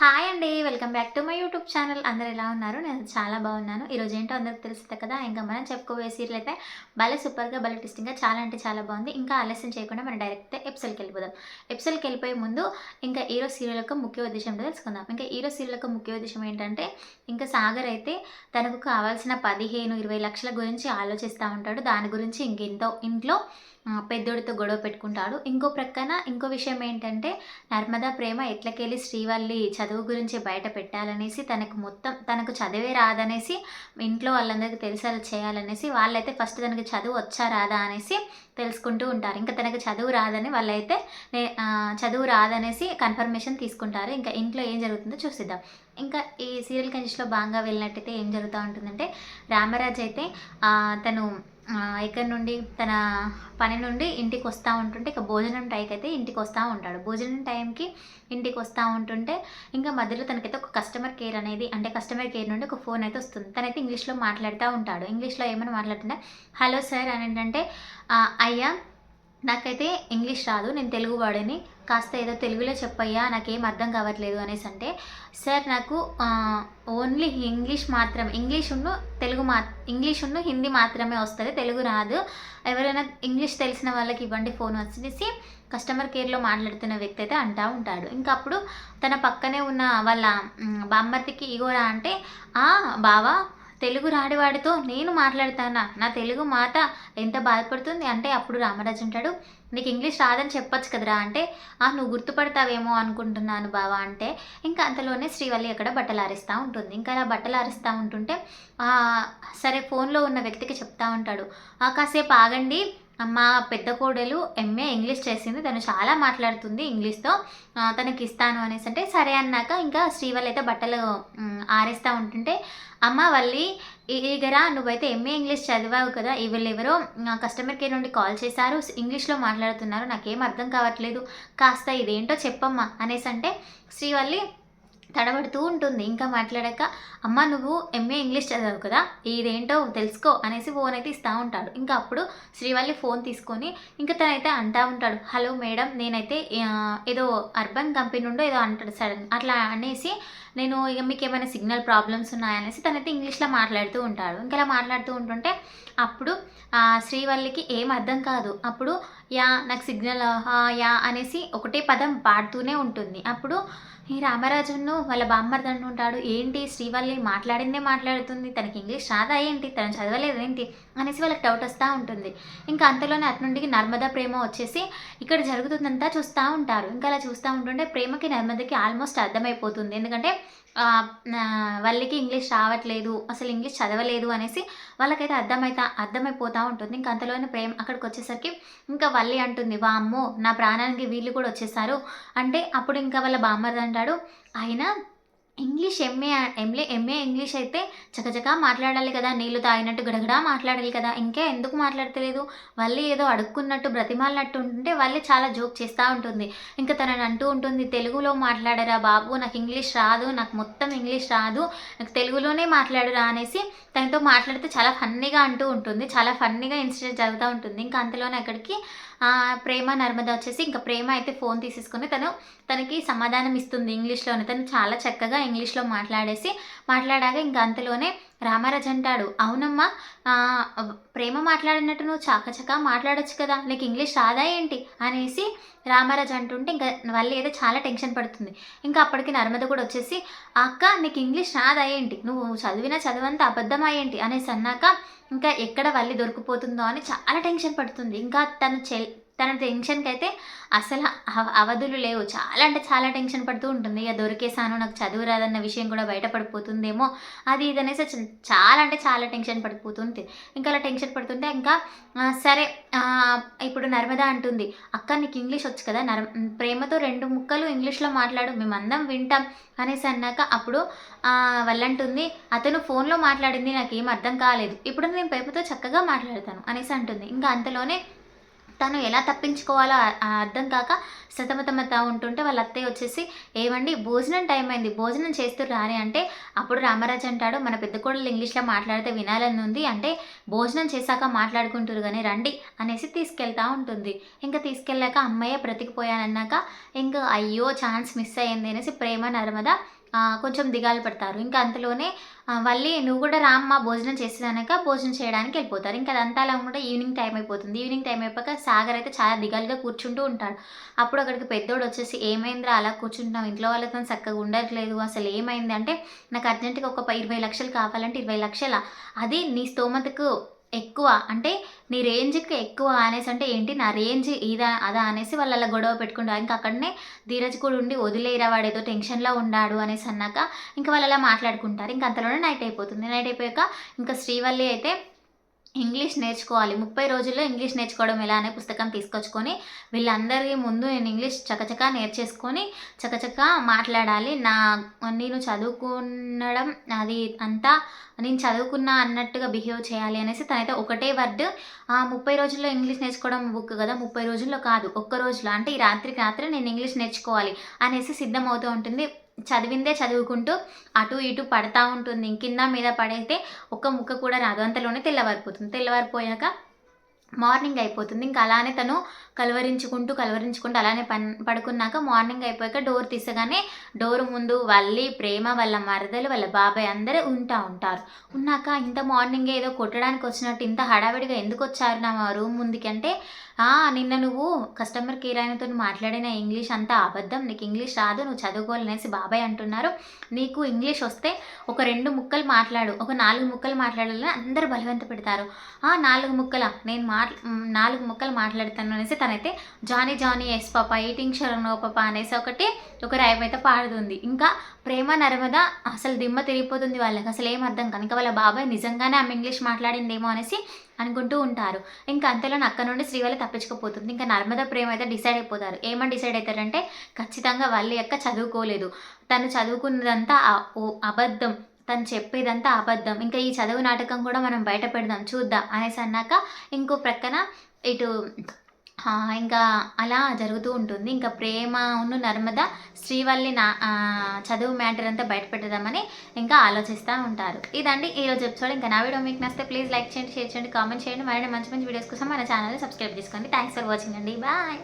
Hi అండి welcome back to my YouTube channel అందరు ఎలా ఉన్నారు? నేను చాలా బాగున్నాను. ఈరోజు ఏంటో అందరికి తెలుస్తుంది కదా ఇంకా మనం చెప్పుకోబోయే సీరియల్ అయితే భలే సూపర్గా భలే టెస్టింగ్గా చాలా అంటే చాలా బాగుంది. ఇంకా ఆలస్యం చేయకుండా మనం డైరెక్ట్ ఎపిసోడ్కి వెళ్ళిపోదాం. ఎపిసోడ్కి వెళ్ళిపోయే ముందు ఇంకా హీరో సీరియల్ యొక్క ముఖ్య ఉద్దేశం తెలుసుకుందాం. ఇంకా హీరో సీరియల్ యొక్క ముఖ్య ఉద్దేశం ఏంటంటే ఇంకా సాగర్ అయితే తనకు కావాల్సిన పదిహేను ఇరవై లక్షల గురించి ఆలోచిస్తూ ఉంటాడు. దాని గురించి ఇంకెంతో ఇంట్లో పెద్దోడితో గొడవ పెట్టుకుంటాడు. ఇంకో ప్రక్కన ఇంకో విషయం ఏంటంటే నర్మదా ప్రేమ ఎట్లకెళ్ళి శ్రీవల్లి చదువు గురించి బయట పెట్టాలనేసి తనకు మొత్తం తనకు చదివే రాదనేసి ఇంట్లో వాళ్ళందరికీ తెలిసేలా చేయాలనేసి వాళ్ళైతే ఫస్ట్ తనకి చదువు వచ్చా రాదా అనేసి తెలుసుకుంటూ ఉంటారు. ఇంకా తనకు చదువు రాదని వాళ్ళైతే నే- చదువు రాదనేసి కన్ఫర్మేషన్ తీసుకుంటారు. ఇంకా ఇంట్లో ఏం జరుగుతుందో చూసిద్దాం. ఇంకా ఈ సీరియల్ కండిషన్లో బాగా వెళ్ళినట్టయితే ఏం జరుగుతూ ఉంటుందంటే రామరాజ్ అయితే తను ఆ, ఇక్కడ నుండి తన పని నుండి ఇంటికి వస్తూ ఉంటుంటే ఇక భోజనం టైంకి అయితే ఇంటికి వస్తూ ఉంటాడు. భోజనం టైంకి ఇంటికి వస్తూ ఉంటుంటే ఇంకా మధ్యలో తనకైతే ఒక కస్టమర్ కేర్ అనేది అంటే కస్టమర్ కేర్ నుండి ఒక ఫోన్ అయితే వస్తుంది. తనైతే ఇంగ్లీష్లో మాట్లాడుతూ ఉంటాడు. ఇంగ్లీష్లో ఏమైనా మాట్లాడుతుంటే హలో సార్ అని ఏంటంటే అయ్యా నాకైతే ఇంగ్లీష్ రాదు నేను తెలుగు వాడిని. కాస్త ఏదో తెలుగులో చెప్పయ్యా నాకేం అర్థం కావట్లేదు అనేసి అంటే సార్ నాకు ఓన్లీ ఇంగ్లీష్ మాత్రం ఇంగ్లీష్ ఉన్ను తెలుగు మా ఇంగ్లీష్ ఉన్ను హిందీ మాత్రమే వస్తుంది తెలుగు రాదు. ఎవరైనా ఇంగ్లీష్ తెలిసిన వాళ్ళకి ఇవ్వండి ఫోన్ వచ్చేసి కస్టమర్ కేర్లో మాట్లాడుతున్న వ్యక్తి అయితే అంటా ఉంటాడు. ఇంకా అప్పుడు తన పక్కనే ఉన్న వాళ్ళ బామ్మర్తికి ఇగోరా అంటే ఆ బావా తెలుగు రాడివాడితో నేను మాట్లాడతానా? నా తెలుగు మాత ఎంత బాధపడుతుంది? అంటే అప్పుడు రామరాజు అంటాడు నీకు ఇంగ్లీష్ రాదని చెప్పొచ్చు కదరా అంటే ఆ నువ్వు గుర్తుపడతావేమో అనుకుంటున్నాను బావా అంటే ఇంకా అంతలోనే శ్రీవల్లి అక్కడ బట్టలు ఆరిస్తూ ఉంటుంది. ఇంకా అలా బట్టలు ఆరిస్తూ ఉంటుంటే సరే ఫోన్లో ఉన్న వ్యక్తికి చెప్తా ఉంటాడు. "ఆ, కాసేపు ఆగండి మా పెద్ద కోడలు ఎంఏ ఇంగ్లీష్ చేసింది. తను చాలా మాట్లాడుతుంది ఇంగ్లీష్తో. తనకి ఇస్తాను అనేసి అంటే సరే అన్నాక ఇంకా శ్రీవల్లి అయితే బట్టలు ఆరేస్తూ ఉంటుంటే అమ్మ వల్లి ఈగరా నువ్వైతే ఎంఏ ఇంగ్లీష్ చదివావు కదా ఈ కస్టమర్ కేర్ నుండి కాల్ చేశారు ఇంగ్లీష్లో మాట్లాడుతున్నారు నాకేం అర్థం కావట్లేదు కాస్త ఇదేంటో చెప్పమ్మా అనేసి అంటే శ్రీవల్లి తడబడుతూ ఉంటుంది. ఇంకా మాట్లాడాక అమ్మ నువ్వు ఎంఏ ఇంగ్లీష్ చదివావు కదా ఇదేంటో తెలుసుకో అనేసి ఫోన్ అయితే ఇస్తూ ఉంటాడు. ఇంకా అప్పుడు శ్రీవల్లి ఫోన్ తీసుకొని ఇంకా తనైతే అంటా ఉంటాడు హలో మేడం నేనైతే ఏదో అర్బన్ కంపెనీ నుండి ఏదో అంటాడు సడన్ అట్లా అనేసి నేను ఇక మీకు ఏమైనా సిగ్నల్ ప్రాబ్లమ్స్ ఉన్నాయనేసి తనైతే ఇంగ్లీష్లో మాట్లాడుతూ ఉంటాడు. ఇంకా ఇలా మాట్లాడుతూ ఉంటుంటే అప్పుడు శ్రీవల్లికి ఏం అర్థం కాదు. అప్పుడు యా నాకు సిగ్నల్ యా అనేసి ఒకటే పదం పాడుతూనే ఉంటుంది. అప్పుడు ఈ రామరాజును వాళ్ళ బామ్మర్ది అంటుంటాడు ఏంటి శ్రీవల్లి మాట్లాడిందే మాట్లాడుతుంది? తనకి ఇంగ్లీష్ రాదా ఏంటి? తను చదవలేదు ఏంటి? అనేసి వాళ్ళకి డౌట్ వస్తూ ఉంటుంది. ఇంకా అంతలోనే అటు నుండి నర్మదా ప్రేమ వచ్చేసి ఇక్కడ జరుగుతుందంతా చూస్తూ ఉంటారు. ఇంకా అలా చూస్తూ ఉంటుంటే ప్రేమకి నర్మదకి ఆల్మోస్ట్ అర్థమైపోతుంది. ఎందుకంటే వాళ్ళకి ఇంగ్లీష్ రావట్లేదు అసలు ఇంగ్లీష్ చదవలేదు అనేసి వాళ్ళకైతే అర్థమైతా అర్థమైపోతూ ఉంటుంది. ఇంకా అంతలోనే ప్రేమ అక్కడికి వచ్చేసరికి ఇంకా వల్లి అంటుంది వామ్మో నా ప్రాణానికి వీళ్ళు కూడా వచ్చేసారు. అంటే అప్పుడు ఇంకా వాళ్ళ బామ్మర్ది అంటాడు ఆయన English MA MA MA English అయితే చకచకా మాట్లాడాలి కదా నీళ్ళు తాగినట్టు గడగడా మాట్లాడాలి కదా ఇంకా ఎందుకు మాట్లాడతలేదు? వాళ్ళే ఏదో అడుక్కున్నట్టు బ్రతిమాలినట్టు ఉంటుంటే వాళ్ళే చాలా జోక్ చేస్తూ ఉంటుంది. ఇంకా తనని అంటూ ఉంటుంది తెలుగులో మాట్లాడరా బాబు నాకు ఇంగ్లీష్ రాదు నాకు మొత్తం ఇంగ్లీష్ రాదు నాకు తెలుగులోనే మాట్లాడరా అనేసి తనతో మాట్లాడితే చాలా ఫన్నీగా అంటూ ఉంటుంది చాలా ఫన్నీగా ఇన్సిడెంట్ జరుగుతూ ఉంటుంది. ఇంకా అంతలోనే అక్కడికి ప్రేమ నర్మద వచ్చేసి ఇంకా ప్రేమ అయితే ఫోన్ తీసేసుకుని తను తనకి సమాధానం ఇస్తుంది ఇంగ్లీష్లోనే. తను చాలా చక్కగా ఇంగ్లీష్లో మాట్లాడేసి మాట్లాడాక ఇంకా అంతలోనే రామరాజ్ అంటాడు అవునమ్మా ప్రేమ మాట్లాడినట్టు నువ్వు చాకచకా మాట్లాడొచ్చు కదా నీకు ఇంగ్లీష్ రాదా ఏంటి? అనేసి రామరాజ్ అంటుంటే ఇంకా వాళ్ళు ఏదో చాలా టెన్షన్ పడుతుంది. ఇంకా అప్పటికి నర్మద కూడా వచ్చేసి అక్క నీకు ఇంగ్లీష్ రాదా ఏంటి? నువ్వు చదివిన చదువంతా అబద్ధమా ఏంటి? అనేసి అన్నాక ఇంకా ఎక్కడ వల్లి దొరికిపోతుందో అని చాలా టెన్షన్ పడుతుంది. ఇంకా తను చెల్ తన టెన్షన్కి అయితే అసలు అవ- అవధులు లేవు. చాలా అంటే చాలా టెన్షన్ పడుతూ ఉంటుంది. ఇక దొరికేసాను నాకు చదువు రాదన్న విషయం కూడా బయటపడిపోతుందేమో. అది ఇది అనేసి చాలా అంటే చాలా టెన్షన్ పడిపోతుంది ఇంకా అలా టెన్షన్ పడుతుంటే ఇంకా సరే ఇప్పుడు నర్మదా అంటుంది అక్క నీకు ఇంగ్లీష్ వచ్చు కదా? నర్ ప్రేమతో రెండు ముక్కలు ఇంగ్లీష్లో మాట్లాడు. మేమందరం వింటాం అనేసి అన్నాక అప్పుడు వల్లంటుంది వాళ్ళంటుంది అతను ఫోన్లో మాట్లాడింది నాకు ఏం అర్థం కాలేదు. ఇప్పుడు నేను ప్రేమతో చక్కగా మాట్లాడతాను అనేసి అంటుంది. ఇంకా అంతలోనే తను ఎలా తప్పించుకోవాలో అర్థం కాక సతమతమత ఉంటుంటే వాళ్ళ అత్తయ్య వచ్చేసి ఏమండి భోజనం టైం అయింది భోజనం చేస్తూ రాని అంటే అప్పుడు రామరాజు అంటాడు మన పెద్ద కోడలు ఇంగ్లీష్లో మాట్లాడితే వినాలని ఉంది అంటే భోజనం చేశాక మాట్లాడుకుంటారు కానీ రండి అనేసి తీసుకెళ్తా ఉంటుంది. ఇంకా తీసుకెళ్ళాక అమ్మయ్య బ్రతికిపోయానన్నాక ఇంకా అయ్యో ఛాన్స్ మిస్ అయ్యింది అనేసి ప్రేమ నర్మద కొంచెం దిగాలు పడతారు. ఇంకా అంతలోనే మళ్ళీ నువ్వు కూడా రామ్మ భోజనం చేసేదానక భోజనం చేయడానికి వెళ్ళిపోతారు. ఇంకా అదంతా అలా కూడా ఈవినింగ్ టైం అయిపోతుంది. ఈవినింగ్ టైం అయిపోయాక సాగర్ అయితే చాలా దిగాలుగా కూర్చుంటూ ఉంటాడు. అప్పుడు అక్కడికి పెద్దోడు వచ్చేసి ఏమైందిరా అలా కూర్చుంటున్నావు? ఇంట్లో వాళ్ళతో చక్కగా ఉండట్లేదు. అసలు ఏమైంది? అంటే నాకు అర్జెంటుగా ఒక ప- ఇరవై లక్షలు కావాలంటే ఇరవై లక్షల? అది నీ స్తోమతకు ఎక్కువ అంటే నీ రేంజ్కి ఎక్కువ అనేసి అంటే ఏంటి నా రేంజ్ ఇదా అదా అనేసి వాళ్ళు అలా గొడవ పెట్టుకుంటారు ఇంకా అక్కడనే ధీరజ్ కూడా ఉండి వదిలేరా వాడు ఏదో టెన్షన్లో ఉన్నాడు అనేసి అన్నాక ఇంకా వాళ్ళు అలా మాట్లాడుకుంటారు. ఇంకా అంతలోనే నైట్ అయిపోతుంది. నైట్ అయిపోయాక ఇంకా శ్రీవల్లి అయితే ఇంగ్లీష్ నేర్చుకోవాలి. ముప్పై రోజుల్లో ఇంగ్లీష్ నేర్చుకోవడం ఎలా అనే పుస్తకం తీసుకొచ్చుకొని వీళ్ళందరికీ ముందు నేను ఇంగ్లీష్ చకచకా నేర్చేసుకొని చకచకా మాట్లాడాలి. నా నేను చదువుకునడం అది అంతా నేను చదువుకున్నా అన్నట్టుగా బిహేవ్ చేయాలి అనేసి తనైతే ఒకటే వర్డ్. ఆ ముప్పై రోజుల్లో ఇంగ్లీష్ నేర్చుకోవడం బుక్ కదా ముప్పై రోజుల్లో కాదు ఒక్క రోజులో. అంటే ఈ రాత్రికి రాత్రి నేను ఇంగ్లీష్ నేర్చుకోవాలి అనేసి సిద్ధమవుతూ ఉంటుంది. చదివిందే చదువుకుంటూ అటు ఇటు పడతా ఉంటుంది. కింద మీద పడైతే ఒక్క ముక్క కూడా రాదు. అంతలోనే తెల్లవారిపోతుంది. తెల్లవారిపోయాక మార్నింగ్ అయిపోతుంది. ఇంకా అలానే తను కలవరించుకుంటూ కలవరించుకుంటూ అలానే పన్ పడుకున్నాక మార్నింగ్ అయిపోయాక డోర్ తీసగానే డోర్ ముందు వల్లి ప్రేమ వాళ్ళ మరదలు వాళ్ళ బాబాయ్ అందరూ ఉంటా ఉంటారు. ఉన్నాక ఇంత మార్నింగ్ ఏదో కొట్టడానికి వచ్చినట్టు ఇంత హడావిడిగా ఎందుకు వచ్చారు నా రూమ్ ముందుకంటే నిన్న నువ్వు కస్టమర్ కేర్ ఆయనతో మాట్లాడిన ఇంగ్లీష్ అంతా అబద్ధం నీకు ఇంగ్లీష్ రాదు నువ్వు చదువుకోవాలనేసి బాబాయ్ అంటున్నారు. నీకు ఇంగ్లీష్ వస్తే ఒక రెండు ముక్కలు మాట్లాడు ఒక నాలుగు ముక్కలు మాట్లాడాలని అందరూ బలవంత పెడతారు. ఆ నాలుగు ముక్కల? నేను మాట్లా నాలుగు ముక్కలు మాట్లాడతాను అనేసి తనైతే Johnny Johnny yes papa eating sugar no papa అనేసి ఒకటి ఒక రైమ్ అయితే పాడుతుంది. ఇంకా ప్రేమ నర్మద అసలు దిమ్మ తిరిగిపోతుంది వాళ్ళకి. అసలు ఏం అర్థం కాదు. ఇంకా వాళ్ళ బాబాయ్ నిజంగానే ఆమె ఇంగ్లీష్ మాట్లాడిందేమో అనేసి అనుకుంటూ ఉంటారు. ఇంకా అంతలో అక్క నుండి శ్రీవల్లి తప్పించుకుపోతుంది. ఇంకా నర్మద ప్రేమ అయితే డిసైడ్ అయిపోతారు. ఏమని డిసైడ్ అవుతారంటే ఖచ్చితంగా వాళ్ళ యొక్క చదువుకోలేదు. తను చదువుకున్నదంతా ఓ అబద్ధం. తను చెప్పేదంతా అబద్ధం. ఇంకా ఈ చదువు నాటకం కూడా మనం బయట పెడదాం చూద్దాం అనేసి అన్నాక ఇంకో ప్రక్కన ఇటు ఇంకా అలా జరుగుతూ ఉంటుంది. ఇంకా ప్రేమ ఉన్ను నర్మద శ్రీవల్లి నా చదువు మ్యాటర్ అంతా బయటపెట్టదామని ఇంకా ఆలోచిస్తూ ఉంటారు. ఇదండి ఈరోజు ఎపిసోడ్. ఇంకా నా వీడియో మీకు నచ్చితే ప్లీజ్ లైక్ చేయండి షేర్ చేయండి కామెంట్ చేయండి. మరిన్ని మంచి మంచి వీడియోస్ కోసం మన ఛానల్ని సబ్స్క్రైబ్ చేసుకోండి. థ్యాంక్స్ ఫర్ వాచింగ్ అండి. బాయ్.